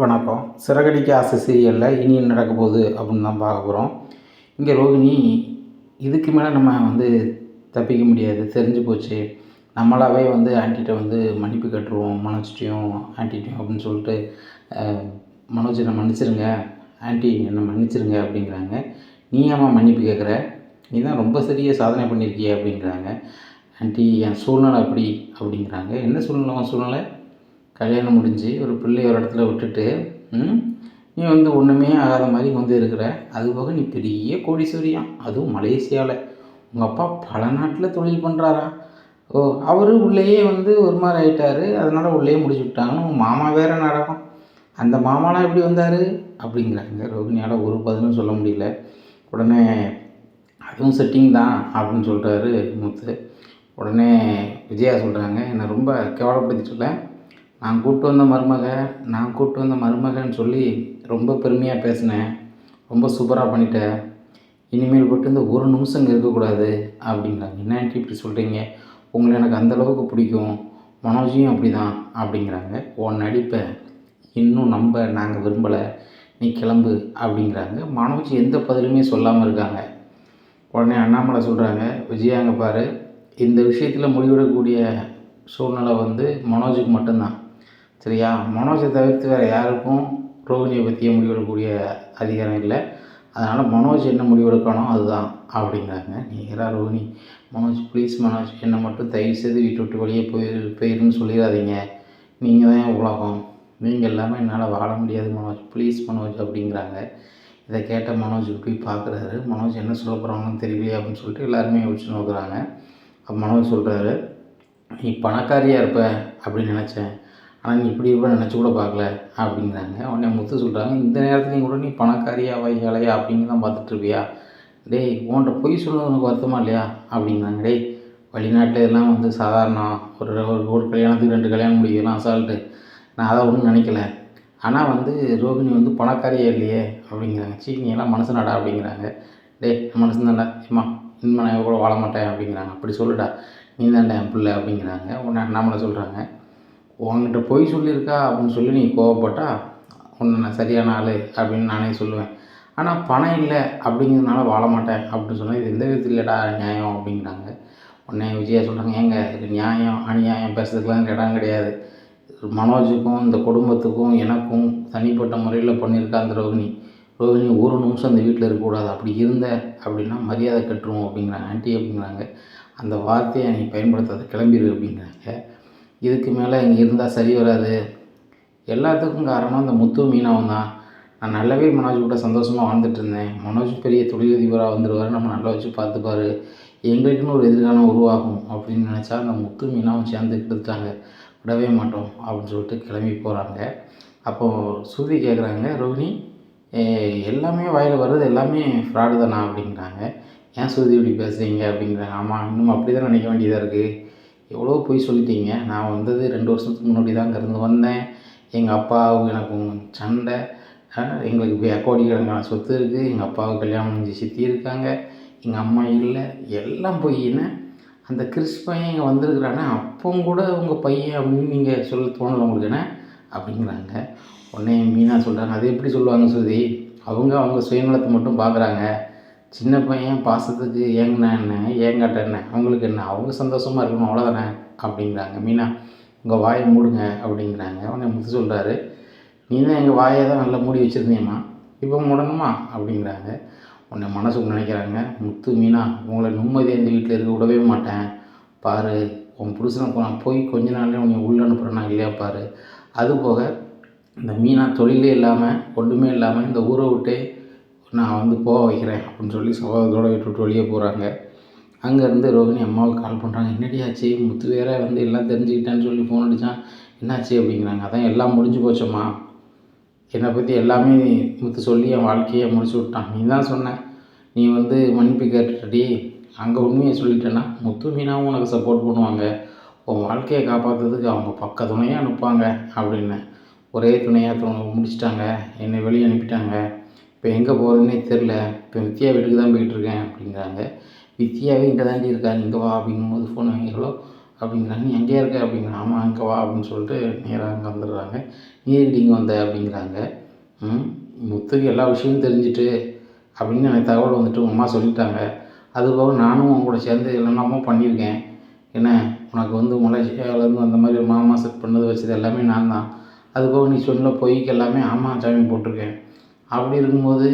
வணக்கம். சிறகடிக்க ஆசை சீரியலில் இனி என்ன நடக்க போகுது அப்படின்னு தான் பார்க்க போகிறோம் இங்கே ரோகிணி இதுக்கு மேலே நம்ம வந்து தப்பிக்க முடியாது தெரிஞ்சு போச்சு. நம்மளாவே வந்து ஆண்டிகிட்ட வந்து மன்னிப்பு கட்டுருவோம் மனோஜ்ட்டையும் ஆண்டிகிட்டையும் அப்படின்னு சொல்லிட்டு மனோஜ் என்னை மன்னிச்சிருங்க ஆன்ட்டி என்னை மன்னிச்சிருங்க அப்படிங்கிறாங்க. நீ ஏமா மன்னிப்பு கேட்குற நீ தான் ரொம்ப சரியாக சாதனை பண்ணியிருக்கிய அப்படிங்கிறாங்க. ஆன்ட்டி என் சூழ்நிலை அப்படி அப்படிங்கிறாங்க. என்ன சூழ்நிலை சூழ்நிலை? கல்யாணம் முடிஞ்சு ஒரு பிள்ளை ஒரு இடத்துல விட்டுட்டு நீ வந்து ஒன்றுமே ஆகாத மாதிரி வந்து இருக்கிற. அது போக நீ பெரிய கோடீஸ்வரியாம். அதுவும் மலேசியாவில் உங்கள் அப்பா பல நாட்டில் தொழில் பண்ணுறாரா ஓ அவர் உள்ளேயே வந்து ஒரு மாதிரி ஆகிட்டார் அதனால் உள்ளேயே முடிச்சு விட்டாங்கன்னு உங்கள் மாமா வேறு நடக்கும். அந்த மாமாலாம் எப்படி வந்தார்? அப்படிங்கிறாங்க. ரோகிணியால் ஒரு பதிலும் சொல்ல முடியல. உடனே அதுவும் செட்டிங் தான் அப்படின்னு சொல்கிறாரு மூத்து. உடனே விஜயா சொல்கிறாங்க என்னை ரொம்ப கேவலப்படுத்திட்டுல நான் கூப்பிட்டு வந்த மருமக நான் கூப்பிட்டு வந்த மருமகன்னு சொல்லி ரொம்ப பெருமையாக பேசினேன். ரொம்ப சூப்பராக பண்ணிட்டேன் இனிமேல் போட்டு இந்த ஒரு நிமிஷம் இங்கே இருக்கக்கூடாது அப்படிங்கிறாங்க என்ன இப்படி சொல்கிறீங்க உங்களை எனக்கு அந்த அளவுக்கு பிடிக்கும். மனோஜியும் அப்படி தான் அப்படிங்கிறாங்க. உன் நடிப்பை இன்னும் நம்ப நாங்கள் விரும்பலை. நீ கிளம்பு அப்படிங்கிறாங்க. மனோஜ் எந்த பதிலுமே சொல்லாமல் இருக்காங்க. உடனே அண்ணாமலை சொல்கிறாங்க விஜயாங்க பாரு. இந்த விஷயத்தில் முடிவெடுக்கக்கூடிய சூழ்நிலை வந்து மனோஜுக்கு மட்டும்தான். சரியா? மனோஜை தவிர்த்து வேறு யாருக்கும் ரோகிணியை பற்றிய முடிவெடுக்கக்கூடிய அதிகாரம் இல்லை. அதனால் மனோஜ் என்ன முடிவெடுக்கணும் அதுதான் அப்படிங்கிறாங்க. நீங்களாக ரோகிணி மனோஜ் ப்ளீஸ் மனோஜ் என்னை மட்டும் தயவு செய்து வீட்டு விட்டு வெளியே போய் போயிருன்னு சொல்லிடாதீங்க நீங்கள் தான் என் உலகம். நீங்கள் இல்லாமல் என்னால் வாழ முடியாது மனோஜ். ப்ளீஸ் மனோஜ் அப்படிங்கிறாங்க. இதை கேட்ட மனோஜ் போய் பார்க்குறாரு மனோஜ் என்ன சொல்ல போகிறாங்கன்னு தெரியலையே அப்படின்னு சொல்லிட்டு எல்லாருமே யோசிச்சு நோக்குறாங்க. அப்போ மனோஜ் சொல்கிறாரு நீ பணக்காரியாக இருப்ப அப்படின்னு நினச்சேன். ஆனால் நீ இப்படி இருப்ப நினச்சி கூட பார்க்கல அப்படிங்கிறாங்க. உடனே முத்து சொல்கிறாங்க இந்த நேரத்துலையும் கூட நீ பணக்காரியா வையாலையா அப்படின்னு தான் பார்த்துட்ருப்பியா டேய் உன்கிட்ட பொய் சொல்லுவது உனக்கு வருத்தமா இல்லையா? அப்படிங்கிறாங்க. டேய் வெளிநாட்டில் எல்லாம் வந்து சாதாரணம் ஒரு ஒரு- ஒரு கல்யாணத்துக்கு ரெண்டு கல்யாணம் முடிக்கலாம் அசால்ட்டு. நான் அதை ஒன்றும் நினைக்கல. ஆனால் வந்து ரோகிணி வந்து பணக்காரியே இல்லையே? அப்படிங்கிறாங்க. சீ நீ எல்லாம் மனுஷனாடா அப்படிங்கிறாங்க. டேய் மனுஷன் தான்டா ஏம்மா இனிமே நான் கூட வாழ மாட்டேன் அப்படிங்கிறாங்க. அப்படி சொல்லுடா. நீ தான்டா என் பிள்ளை அப்படிங்கிறாங்க. உடனே அண்ணாமலை சொல்கிறாங்க உன்கிட்ட பொய் சொல்லியிருக்கா அப்படின்னு சொல்லி நீ கோவப்பட்டா உன்னை நான் சரியான ஆள் அப்படின்னு நானே சொல்லுவேன். ஆனால் பணம் இல்லை அப்படிங்கிறதுனால வாழ மாட்டேன் அப்படின்னு சொன்னால் இது எந்த விதத்தில் இல்லைடா நியாயம் அப்படிங்கிறாங்க. உடனே விஜயா சொல்கிறாங்க ஏங்க இது நியாயம் அநியாயம் பேசுறதுக்கெலாம் இடம் கிடையாது. மனோஜுக்கும் இந்த குடும்பத்துக்கும் எனக்கும் தனிப்பட்ட முறையில் பண்ணியிருக்கா அந்த ரோகிணி ரோகிணி ஒரு நிமிஷம் அந்த வீட்டில் இருக்கக்கூடாது. அப்படி இருந்த அப்படின்னா மரியாதை கட்டுருவோம் அப்படிங்கிறாங்க. ஆண்டி அப்படிங்கிறாங்க. அந்த வார்த்தையை நீ பயன்படுத்தாத கிளம்பிடு அப்படிங்கிறாங்க. இதுக்கு மேலே இங்கே இருந்தால் சரி வராது. எல்லாத்துக்கும் காரணம் இந்த முத்து மீனாவும் தான். நான் நல்லாவே மனோஜ் கூட சந்தோஷமாக வாழ்ந்துட்டு இருந்தேன். மனோஜ் பெரிய தொழிலதிபராக வந்துடுவார் நம்ம நல்லா வச்சு பார்த்துப்பாரு. எங்களுக்குன்னு ஒரு எதிர்காலம் உருவாகும் அப்படின்னு நினச்சா அந்த முத்து மீனாவும் சேர்ந்து எடுத்துட்டாங்க விடவே மாட்டோம் அப்படின்னு சொல்லிட்டு கிளம்பி போகிறாங்க அப்போது ஸ்ருதி கேட்குறாங்க ரோஹிணி எல்லாமே வாயில் வர்றது எல்லாமே ஃப்ராடு தானா? அப்படிங்கிறாங்க ஏன் ஸ்ருதி இப்படி பேசுகிறீங்க அப்படிங்கிறாங்க ஆமாம் இன்னும் அப்படி தான் நினைக்க வேண்டியதாக இருக்குது எவ்வளோ பொய் சொல்லிட்டீங்க? நான் வந்தது ரெண்டு வருஷத்துக்கு முன்னாடி தான் இருந்து வந்தேன். எங்கள் அப்பாவுக்கு எனக்கும் சண்டை. எங்களுக்கு கோடிக்கணக்கான சொத்து இருக்குது எங்கள் அப்பாவுக்கு கல்யாணம் முடிஞ்சு சித்தி இருக்காங்க. எங்கள் அம்மா இல்லை. எல்லாம் பொய்ன்னு அந்த கிறிஸ் பையன் இங்கே வந்திருக்கிறானே அப்பவும் கூட உங்கள் பையன் அப்படின்னு நீங்கள் சொல்ல தோணலை உங்களுக்கு என்ன? அப்படிங்கிறாங்க. உடனே மீனா சொல்கிறாங்க அது எப்படி சொல்லுவாங்க சுதி அவங்க அவங்க சுயநலத்தை மட்டும் பார்க்குறாங்க. சின்ன பையன் பாசத்துக்கு ஏங்கினா என்ன ஏங்காட்ட என்ன அவங்களுக்கு என்ன? அவங்க சந்தோஷமாக இருக்கணும் அவ்வளோதானே அப்படிங்கிறாங்க. மீனா உங்கள் வாயை மூடுங்க அப்படிங்கிறாங்க. உடனே முத்து சொல்கிறாரு நீ தான் எங்கள் வாயை தான் நல்லா மூடி வச்சுருந்தீம்மா. இப்போ மூடணுமா? அப்படிங்கிறாங்க. உன்னை மனசுக்கு நினைக்கிறாங்க. முத்து மீனா உங்களை நிம்மதியாக இந்த வீட்டில் இருக்க விடவே மாட்டேன். பாரு உன் புருஷனை நான் போய் கொஞ்ச நாள்லேயே உன்னை உள்ள அனுப்புகிறேன்னா இல்லையா பாரு? அது போக இந்த மீனா தொழிலே இல்லாமல் ஒன்றுமே இல்லாமல் இந்த ஊரை விட்டே நான் வந்து போக வைக்கிறேன் அப்படின்னு சொல்லி சகோதரத்தோட விட்டுவிட்டு வெளியே போகிறாங்க அங்கேருந்து ரோகிணி அம்மாவுக்கு கால் பண்ணுறாங்க என்னடி ஆச்சு? முத்து வேற வந்து எல்லாம் தெரிஞ்சுக்கிட்டேன்னு சொல்லி ஃபோன் அடித்தான் என்னாச்சு அப்படிங்கிறாங்க. அதான் எல்லாம் முடிஞ்சு போச்சம்மா. என்னை பற்றி எல்லாமே முத்து சொல்லி என் வாழ்க்கையை முடிச்சு விட்டான். நீ தான் சொன்ன. நீ வந்து மன்னிப்பு கேட்டுட்டடி. அங்கே உண்மையை சொல்லிட்டேன்னா முத்து மீனாவும் உனக்கு சப்போர்ட் பண்ணுவாங்க. உன் வாழ்க்கையை காப்பாற்றுறதுக்கு அவங்க பக்க துணையாக அனுப்பாங்க அப்படின்னு. ஒரே துணையாக முடிச்சிட்டாங்க. என்னை வெளியே அனுப்பிட்டாங்க. இப்போ எங்கே போகிறதுனே தெரில. இப்போ வித்யா வீட்டுக்கு தான் போயிட்டுருக்கேன் அப்படிங்கிறாங்க. வித்யாவே இங்கே தாண்டி இருக்கா? இங்கே வா அப்படிங்கும்போது ஃபோன் வாங்கிக்கலோ அப்படிங்கிறாங்க. நீ எங்கேயா இருக்க? அப்படிங்கிற ஆமாம் இங்கே வா அப்படின்னு சொல்லிட்டு நேராக அங்கே வந்துடுறாங்க. நீ இங்கே வந்த? அப்படிங்கிறாங்க. முத்துக்கு எல்லா விஷயமும் தெரிஞ்சுட்டு அப்படின்னு எனக்கு தகவல் வந்துட்டு உங்கள் அம்மா சொல்லிட்டாங்க. அதுபோக நானும் அவங்க கூட சேர்ந்து என்னென்னமோ பண்ணியிருக்கேன். என்ன உனக்கு வந்து மலேசியாவிலேருந்து அந்த மாதிரி மாமா செட் பண்ணது வச்சது எல்லாமே நான் தான். அதுபோக நீ சொன்ன பொய்க்கு எல்லாமே ஆமாம் சாமி போட்டிருக்கேன். அப்படி இருக்கும்போது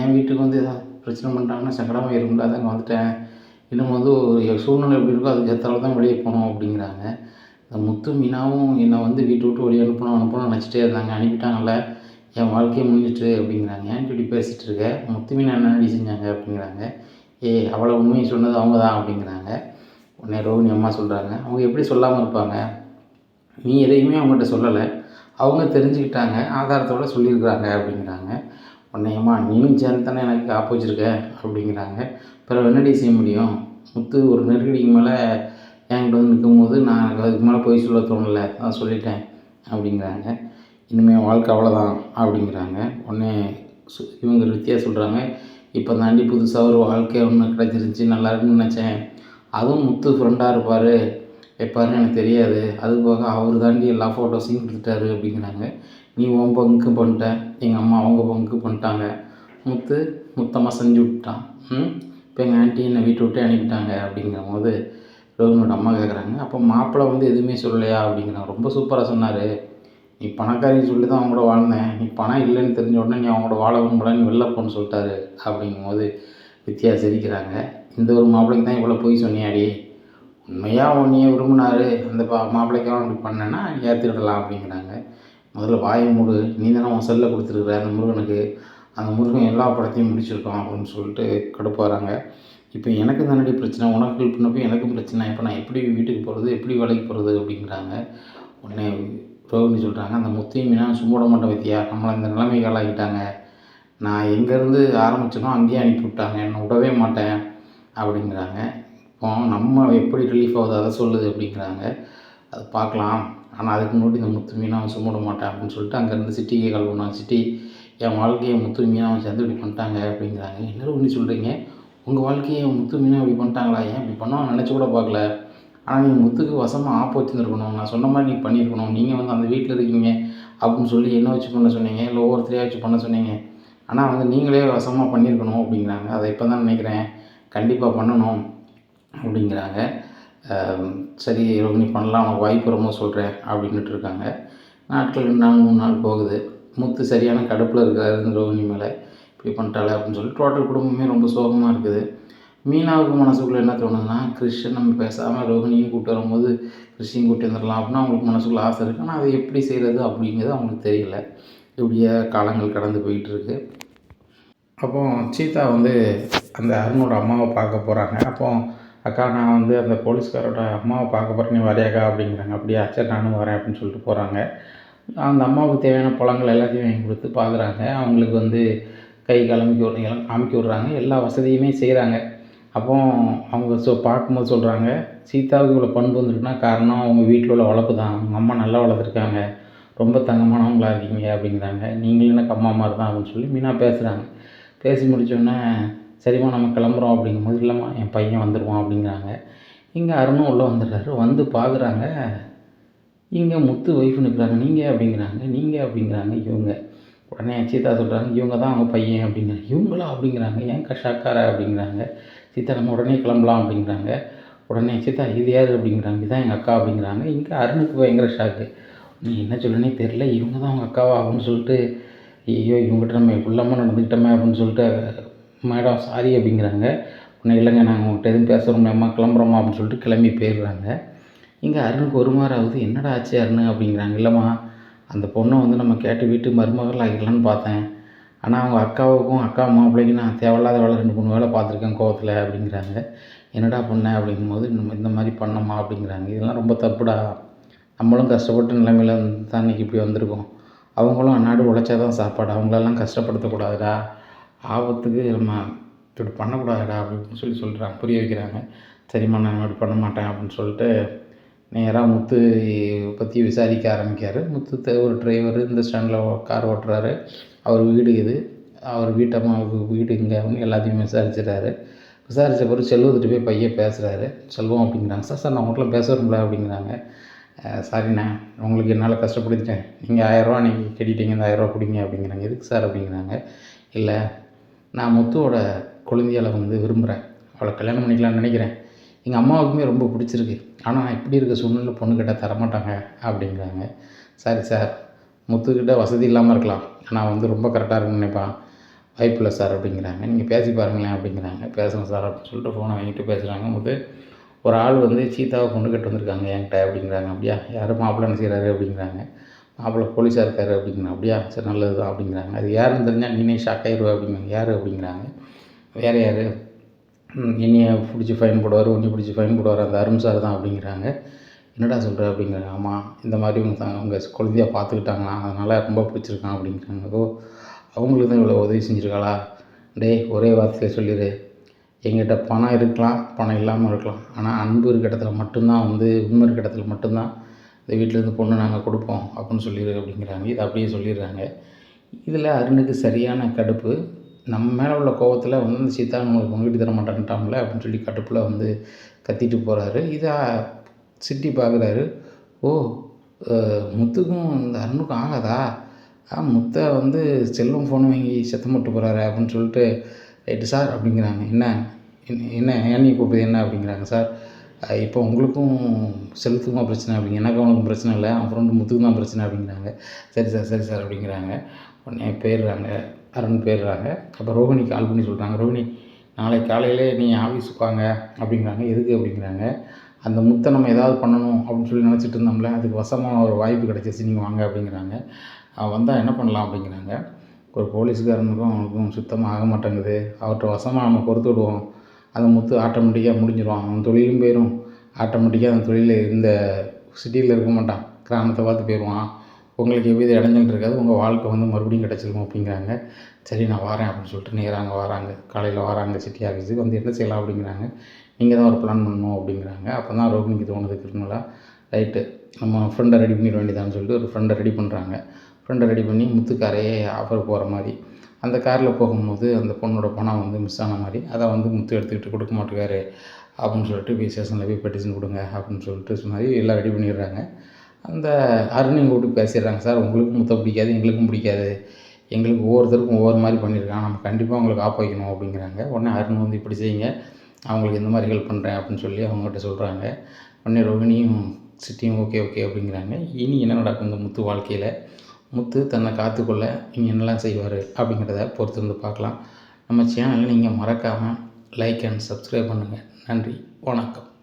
என் வீட்டுக்கு வந்து ஏதாவது பிரச்சனை பண்ணிட்டாங்கன்னா சங்கடமாக இருக்கும்ல அதான் இங்கே வந்துட்டேன். இன்னும் வந்து ஒரு சூழ்நிலை எப்படி இருக்கோ அதுக்கு ஏற்றால தான் வெளியே போகணும் அப்படிங்கிறாங்க. இந்த முத்து மீனாவும் என்னை வந்து வீட்டு விட்டு வெளியே அனுப்பணும் அனுப்பணும் நினச்சிட்டே இருந்தாங்க. அனுப்பிட்டாங்கல்ல என் வாழ்க்கையே முடிஞ்சிட்டு அப்படிங்கிறாங்க. ஏன் இப்படி பேசிகிட்டு இருக்க முத்து மீனா என்னடி செஞ்சாங்க அப்படிங்கிறாங்க. ஏய் அவ்வளோ உண்மையை சொன்னது அவங்க தான் அப்படிங்கிறாங்க. உடனே ரோஹினி அம்மா சொல்கிறாங்க அவங்க எப்படி சொல்லாமல் இருப்பாங்க? நீ எதையுமே அவங்ககிட்ட சொல்லலை. அவங்க தெரிஞ்சுக்கிட்டாங்க ஆதாரத்தோடு சொல்லியிருக்கிறாங்க அப்படிங்கிறாங்க. உடனே ஏம்மா நீனும் சேர்ந்து தானே எனக்கு காப்பு அப்படிங்கிறாங்க. பிறகு என்னடி செய்ய முடியும்? முத்து ஒரு நெருக்கடிக்கு மேலே என்கிட்ட வந்து நிற்கும்போது நான் எனக்கு அதுக்கு மேலே போய் சொல்ல தோணல அதான் சொல்லிட்டேன் அப்படிங்கிறாங்க. இனிமேல் வாழ்க்கை அவ்வளோதான் அப்படிங்கிறாங்க. உடனே சு இவங்க வித்தியா சொல்கிறாங்க இப்போ தாண்டி புதுசாக ஒரு வாழ்க்கை ஒன்று கிடச்சிருந்துச்சி நல்லா இருக்குன்னு நினச்சேன். அதுவும் முத்து ஃப்ரெண்டாக இருப்பார். எப்பாருன்னு எனக்கு தெரியாது. அது போக அவர் தாண்டி எல்லா ஃபோட்டோஸையும் கொடுத்துட்டாரு அப்படிங்கிறாங்க. நீ உன் பங்கு பண்ணிட்ட. எங்கள் அம்மா அவங்க பங்கு பண்ணிட்டாங்க. முத்து முத்தமாக செஞ்சு விட்டான் இப்போ எங்கள் ஆண்டி என்னை வீட்டை விட்டு அனுப்பிட்டாங்க அப்படிங்கும்போது ரோகினோட அம்மா கேட்குறாங்க அப்போ மாப்பிள்ளை வந்து எதுவுமே சொல்லலையா அப்படிங்கிறாங்க. ரொம்ப சூப்பராக சொன்னார். நீ பணக்காரின்னு சொல்லி தான் அவங்க கூட வாழ்ந்தேன். நீ பணம் இல்லைன்னு தெரிஞ்ச உடனே நீ அவங்க கூட வாழ விரும்பலன்னு வெளில போன்னு சொல்லிட்டாரு அப்படிங்கும்போது வித்யா சிரிக்கிறாங்க இந்த ஒரு மாப்பிள்ளைக்கு தான் இவ்வளோ பொய் சொன்னியாடி. உண்மையாக உன்னையே விரும்பினாரு அந்த பா மாப்பிள்ளைக்காக அப்படி பண்ணேன்னா ஏற்றுக்கிடலாம் அப்படிங்கிறாங்க. முதல்ல வாயை மூடு நீ தானே உன் செல்லை கொடுத்துருக்குற அந்த முருகனுக்கு. அந்த முருகன் எல்லா படத்தையும் முடிச்சிருக்கான் அப்படின்னு சொல்லிட்டு கடுப்பாகிறாங்க இப்போ எனக்கு தானடி பிரச்சனை உனக்கு ஹெல்ப் பண்ணப்போ எனக்கும் பிரச்சனை. இப்போ நான் எப்படி வீட்டுக்கு போகிறது எப்படி வேலைக்கு போகிறது அப்படிங்கிறாங்க. உடனே ரோகிணி சொல்கிறாங்க அந்த முத்தையும் மீனா சும்மிட மாட்டேன் வித்தியா? நம்மளை இந்த நிலைமைக்கு ஆளாக்கிட்டாங்க நான் எங்கேருந்து ஆரம்பித்தனோ அங்கேயே அனுப்பி விட்டாங்க. என்னை விடவே மாட்டேன் அப்படிங்கிறாங்க. இப்போ நம்ம எப்படி ரிலீஃப் ஆகுது அதை சொல்லுது அப்படிங்கிறாங்க. அது பார்க்கலாம். ஆனால் அதுக்கு முன்னாடி இந்த முத்து மீனாவை சும்மிட மாட்டேன் அப்படின்னு சொல்லிட்டு அங்கேருந்து சிட்டிக்கே கால் சிட்டி என் வாழ்க்கையை முத்து அவன் சேர்ந்து இப்படி பண்ணிட்டாங்க அப்படிங்கிறாங்க. என்ன ஒன்று சொல்கிறீங்க உங்கள் வாழ்க்கையை முத்து மீனா இப்படி பண்ணிட்டாங்களா? ஏன் இப்படி பண்ணுவாங்க நினச்சி கூட பார்க்கல. ஆனால் நீங்கள் முத்துக்கு வசமாக ஆப்பு வச்சுருந்துருக்கணும் நான் சொன்ன மாதிரி நீங்கள் பண்ணியிருக்கணும். நீங்கள் வந்து அந்த வீட்டில் இருக்கீங்க அப்படின்னு சொல்லி என்ன வச்சு பண்ண சொன்னீங்க? இல்லை ஒவ்வொருத்தரையாக வச்சு பண்ண சொன்னீங்க? ஆனால் வந்து நீங்களே வசமாக பண்ணியிருக்கணும் அப்படிங்கிறாங்க. அதை இப்போ தான் நினைக்கிறேன். கண்டிப்பாக பண்ணணும். அப்படிங்கிறாங்க. சரி ரோகிணி பண்ணலாம் உனக்கு வாய்ப்பு ரொம்ப சொல்கிறேன் அப்படின்னுட்டு இருக்காங்க. நாட்கள் ரெண்டு நாள் மூணு நாள் போகுது. முத்து சரியான கடுப்பில் இருக்காரு இந்த ரோகிணி மேலே. இப்படி பண்ணிட்டாளே அப்படின்னு சொல்லி டோட்டல் குடும்பமே ரொம்ப சோகமாக இருக்குது. மீனாவுக்கு மனசுக்குள்ளே என்ன தோணுதுன்னா கிறிஸ்டின் நம்ம பேசாமல் ரோகிணியும் கூப்பிட்டு வரும்போது கிறிஸ்டின் கூப்பிட்டு வந்துடலாம் அப்படின்னா அவங்களுக்கு மனசுக்குள்ளே ஆசை இருக்குது ஆனால் அதை எப்படி செய்கிறது அப்படிங்கிறது அவங்களுக்கு தெரியல. இப்படியே காலங்கள் கடந்து போயிட்டுருக்கு அப்போ சீதா வந்து அந்த அருணோட அம்மாவை பார்க்க போகிறாங்க அப்போ அக்கா நான் வந்து அந்த போலீஸ்காரோட அம்மாவை பார்க்க போகிறேன் நீ வரையாக்கா அப்படிங்கிறாங்க. அப்படியா சரி நானும் வரேன் அப்படின்னு சொல்லிட்டு போகிறாங்க அந்த அம்மாவுக்கு தேவையான பழங்கள் எல்லாத்தையும் வாங்கி கொடுத்து பார்க்குறாங்க. அவங்களுக்கு வந்து கை கிளம்பிக்க விட்ற எல்லாம் காமிக்க விட்றாங்க. எல்லா வசதியுமே செய்கிறாங்க அப்போ அவங்க ஸோ பார்க்கும்போது சொல்கிறாங்க சீதாவுக்கு இவ்வளோ பண்பு வந்துருக்குன்னா காரணம் அவங்க வீட்டில் உள்ள வளர்ப்பு தான். அவங்க அம்மா நல்லா வளர்த்துருக்காங்க. ரொம்ப தங்கமானவங்களா இருக்கீங்க அப்படிங்கிறாங்க. நீங்களும் எனக்கு அம்மா மாதிரி தான் அப்படின்னு சொல்லி மீனா பேசுகிறாங்க பேசி முடித்தோடனே சரிம்மா நம்ம கிளம்புறோம் அப்படிங்கும்போது இல்லைம்மா என் பையன் வந்துடுவான் அப்படிங்கிறாங்க. இங்கே அருணும் உள்ளே வந்துடுறாரு. வந்து பார்க்குறாங்க இங்கே முத்து ஒய்ஃப் நிற்கிறாங்க. நீங்கள் அப்படிங்கிறாங்க நீங்கள் அப்படிங்கிறாங்க இவங்க. உடனே சீதா சொல்கிறாங்க இவங்க தான் அவங்க பையன் அப்படிங்கிறாங்க இவங்களா அப்படிங்கிறாங்க. ஏன் கஷாக்கார அப்படிங்கிறாங்க. சீதா நம்ம உடனே கிளம்பலாம் அப்படிங்கிறாங்க. உடனே சீதா இது யார் அப்படிங்கிறாங்க. இதுதான் எங்கள் அக்கா அப்படிங்கிறாங்க. இங்கே அருணுக்கு பயங்கர ஷாக்கு நீ என்ன சொல்லுனே தெரில இவங்க தான் அவங்க அக்காவா அப்படின்னு சொல்லிட்டு ஐயோ இவங்ககிட்ட நம்ம உள்ளமாக நடந்துக்கிட்டோமே அப்படின்னு சொல்லிட்டு மேடம் சாரி அப்படிங்கிறாங்க. ஒன்றும் இல்லைங்க நாங்கள் உங்கள்கிட்ட எதுவும் பேசுகிறோம்லாமா கிளம்புறோமா அப்படின்னு சொல்லிட்டு கிளம்பி போயிடுறாங்க. இங்கே அருணுக்கு ஒரு மாதிரி ஆகுது. என்னடா ஆச்சு அருண் அப்படிங்கிறாங்க. இல்லைம்மா அந்த பொண்ணை வந்து நம்ம கேட்டு வீட்டு மருமகள் ஆகிடலான்னு பார்த்தேன். ஆனால் அவங்க அக்காவுக்கும் அக்கா மாப்பிள்ளைக்கும் நான் தேவையில்லாத வேலை ரெண்டு மூணு வேலை பார்த்துருக்கேன் கோவத்தில் அப்படிங்கிறாங்க. என்னடா பண்ண அப்படிங்கும்போது நம்ம இந்த மாதிரி பண்ணோமா அப்படிங்கிறாங்க. இதெல்லாம் ரொம்ப தப்புடா. நம்மளும் கஷ்டப்பட்ட நிலைமையில் தான் இன்றைக்கி இப்படி வந்திருக்கோம். அவங்களும் அன்னாடு உழைச்சா தான் சாப்பாடு. அவங்களெல்லாம் கஷ்டப்படுத்தக்கூடாதுடா. ஆபத்துக்கு நம்ம இப்படி பண்ணக்கூடாதுடா அப்படின்னு சொல்லி சொல்கிறாங்க புரிய வைக்கிறாங்க. சரிம்மா நான் இப்படி பண்ண மாட்டேன் அப்படின்னு சொல்லிட்டு நேராக முத்து பற்றி விசாரிக்க ஆரம்பிக்கார் முத்து ஒரு டிரைவர் இந்த ஸ்டாண்டில் கார் ஓட்டுறாரு. அவர் வீடு இது. அவர் வீட்டம்மாவுக்கு வீடு இங்கே எல்லாத்தையுமே எல்லாத்தையும் விசாரித்த பிறகு செல்வத்துட்டு போய் பையன் பேசுகிறாரு செல்வம் அப்படிங்கிறாங்க. சார் சார் நான் உங்கள்கிட்ட பேச விரும்பல அப்படிங்கிறாங்க. சாரிண்ணா உங்களுக்கு என்னால் கஷ்டப்படுத்திட்டேன். நீங்கள் ஆயிரரூவா நீங்கள் கட்டிட்டீங்க. இந்த ஆயிரரூவா கொடுங்க அப்படிங்கிறாங்க. எதுக்கு சார் அப்படிங்கிறாங்க. இல்லை நான் முத்துவோட குழந்தையால வந்து விரும்புகிறேன் அவளை கல்யாணம் பண்ணிக்கலாம்னு நினைக்கிறேன். எங்கள் அம்மாவுக்குமே ரொம்ப பிடிச்சிருக்கு. ஆனால் நான் இப்படி இருக்க சூழ்நிலை பொண்ணு கேட்டால் தரமாட்டாங்க அப்படிங்கிறாங்க. சரி சார். முத்துக்கிட்ட வசதி இல்லாமல் இருக்கலாம். ஆனால் வந்து ரொம்ப கரெக்டாக இருக்குன்னு நினைப்பான். வாய்ப்பில்லை சார் அப்படிங்கிறாங்க. நீங்கள் பேசி பாருங்களேன் அப்படிங்கிறாங்க. பேசுகிறேன் சார் அப்படின்னு சொல்லிட்டு ஃபோனை வாங்கிட்டு பேசுகிறாங்க முத்து ஒரு ஆள் வந்து சீத்தாவை பொண்ணு கட்டு வந்திருக்காங்க என்கிட்ட அப்படிங்கிறாங்க. அப்படியா? யார் மாப்பிள்ளைன்னு செய்கிறாரு அப்படிங்கிறாங்க. மாப்பிள்ளை போலீஸாக இருக்காரு அப்படிங்கிறாங்க அப்படியா? சரி நல்லது தான் அப்படிங்கிறாங்க. அது யாருன்னு தெரிஞ்சால் நீனே ஷாக் ஆயிடுவா அப்படிங்கிறாங்க. யார் அப்படிங்கிறாங்க? வேறு யார்? என்னையை பிடிச்சி ஃபைன் போடுவார் உன்னை பிடிச்சி ஃபைன் போடுவார் அந்த அருண் சார் தான் அப்படிங்கிறாங்க. என்னடா சொல்கிற அப்படிங்கிறாங்க ஆமாம் இந்த மாதிரி உங்க த உங்கள் பார்த்துக்கிட்டாங்களாம் அதனால் ரொம்ப பிடிச்சிருக்கான் அப்படிங்கிறாங்க. ஓ அவங்களுக்கு தான் இவ்வளோ உதவி செஞ்சுருக்காளா? டேய் ஒரே வார்த்தையில் சொல்லிடு. எங்கிட்ட பணம் இருக்கலாம் பணம் இல்லாமல் இருக்கலாம். ஆனால் அன்பு இருக்கிற இடத்துல மட்டும்தான் வந்து உண்மை இருக்க இடத்துல மட்டும்தான் இந்த வீட்டிலேருந்து பொண்ணு நாங்கள் கொடுப்போம் அப்படின்னு சொல்லிடு அப்படிங்கிறாங்க. இதை அப்படியே சொல்லிடுறாங்க. இதில் அருணுக்கு சரியான கடுப்பு. நம்ம மேலே உள்ள கோபத்தில் வந்து இந்த சீதா உங்களுக்கு பொண்ணு தர மாட்டேன்ட்டாங்களே அப்படின்னு சொல்லி கடுப்பில் வந்து கத்திட்டு போகிறாரு இதை சிட்டி பார்க்குறாரு ஓ முத்துக்கும் இந்த அருணுக்கும் ஆகாதா? ஆ முத்தை வந்து செல்வம் ஃபோன் வாங்கி செத்தம் போட்டு போகிறாரு அப்படின்னு சொல்லிட்டு ரைட்டு சார் அப்படிங்கிறாங்க. என்ன? என்ன- என்ன ஏன் நீ கூப்பிடுது என்ன? அப்படிங்கிறாங்க சார். இப்போ உங்களுக்கும் செலுத்துக்குமா பிரச்சனை அப்படிங்க எனக்கு அவனுக்கும் பிரச்சனை இல்லை. அவன் ஃப்ரெண்டு முத்துக்கு தான் பிரச்சனை அப்படிங்கிறாங்க. சரி சார் சரி சார் அப்படிங்கிறாங்க. உடனே போயிடுறாங்க. அருண் போயிடுறாங்க. அப்போ ரோஹிணி கால் பண்ணி சொல்கிறாங்க ரோஹிணி நாளை காலையிலே நீ ஆஃபீஸுக்கு வாங்க அப்படிங்கிறாங்க. எதுக்கு? அப்படிங்கிறாங்க. அந்த முத்தை நம்ம ஏதாவது பண்ணணும் அப்படின்னு சொல்லி நினச்சிட்டு இருந்தோம்ல. அதுக்கு வசமான ஒரு வாய்ப்பு கிடச்சிச்சு நீங்கள் வாங்க அப்படிங்கிறாங்க. வந்தால் என்ன பண்ணலாம் அப்படிங்கிறாங்க. ஒரு போலீஸ்காரனுக்கும் அவனுக்கும் சுத்தமாக ஆக மாட்டேங்குது. அவர்கிட்ட வசமாக நம்ம பொறுத்து விடுவோம். அந்த முத்து ஆட்டோமேட்டிக்காக முடிஞ்சிடும் அவன் தொழிலும் போயிடும் ஆட்டோமேட்டிக்காக அந்த தொழில் இந்த சிட்டியில் இருக்க மாட்டான். கிராமத்தை பார்த்து போயிடுவான் உங்களுக்கு எவ்வித இடைஞ்சல் இருக்காது. உங்கள் வாழ்க்கை வந்து மறுபடியும் கிடச்சிருக்கும் அப்படிங்கிறாங்க. சரி நான் வரேன் அப்படின்னு சொல்லிட்டு நேராங்க வராங்க. காலையில் வராங்க சிட்டி ஆஃபீஸுக்கு வந்து என்ன செய்யலாம் அப்படிங்கிறாங்க. நீங்கள் தான் ஒரு பிளான் பண்ணணும் அப்படிங்கிறாங்க. அப்போ தான் ரோகிணிக்கு தோணுது கிருமலா ரைட்டு. நம்ம ஃப்ரெண்டை ரெடி பண்ணிட வேண்டியதான்னு சொல்லிட்டு ஒரு ஃப்ரெண்டை ரெடி பண்ணுறாங்க ஃப்ரெண்டை ரெடி பண்ணி முத்துக்காரையே ஆஃபர் போகிற மாதிரி. அந்த காரில் போகும்போது அந்த பொண்ணோட பணம் வந்து மிஸ் ஆன மாதிரி அதை வந்து முத்து எடுத்துக்கிட்டு கொடுக்க மாட்டேங்காரு அப்படின்னு சொல்லிட்டு போய் ஸ்டேஷனில் போய் பெட்டிஷன் கொடுங்க அப்படின்னு சொல்லிட்டு மாதிரி எல்லாம் ரெடி பண்ணிடுறாங்க. அந்த அருணையும் கூப்பிட்டு பேசிடுறாங்க சார் உங்களுக்கும் முத்த பிடிக்காது எங்களுக்கும் பிடிக்காது. எங்களுக்கு ஒவ்வொருத்தருக்கும் ஒவ்வொரு மாதிரி பண்ணியிருக்காங்க. நம்ம கண்டிப்பாக அவங்களுக்கு ஆப் வைக்கணும் அப்படிங்கிறாங்க. உடனே அருண் வந்து இப்படி செய்யுங்க. அவங்களுக்கு இந்த மாதிரி ஹெல்ப் பண்ணுறேன் அப்படின்னு சொல்லி அவங்ககிட்ட சொல்கிறாங்க உடனே ரோகிணியும் சிட்டியும் ஓகே ஓகே அப்படிங்கிறாங்க. இனி என்ன நடக்கும் இந்த முத்து வாழ்க்கையில்? முத்து தன்னை காத்துக்கொள்ள இங்கே என்னெல்லாம் செய்வார் அப்படிங்கிறத பொறுத்து வந்து பார்க்கலாம். நம்ம சேனலை நீங்கள் மறக்காமல் லைக் அண்ட் சப்ஸ்கிரைப் பண்ணுங்கள் நன்றி. வணக்கம்.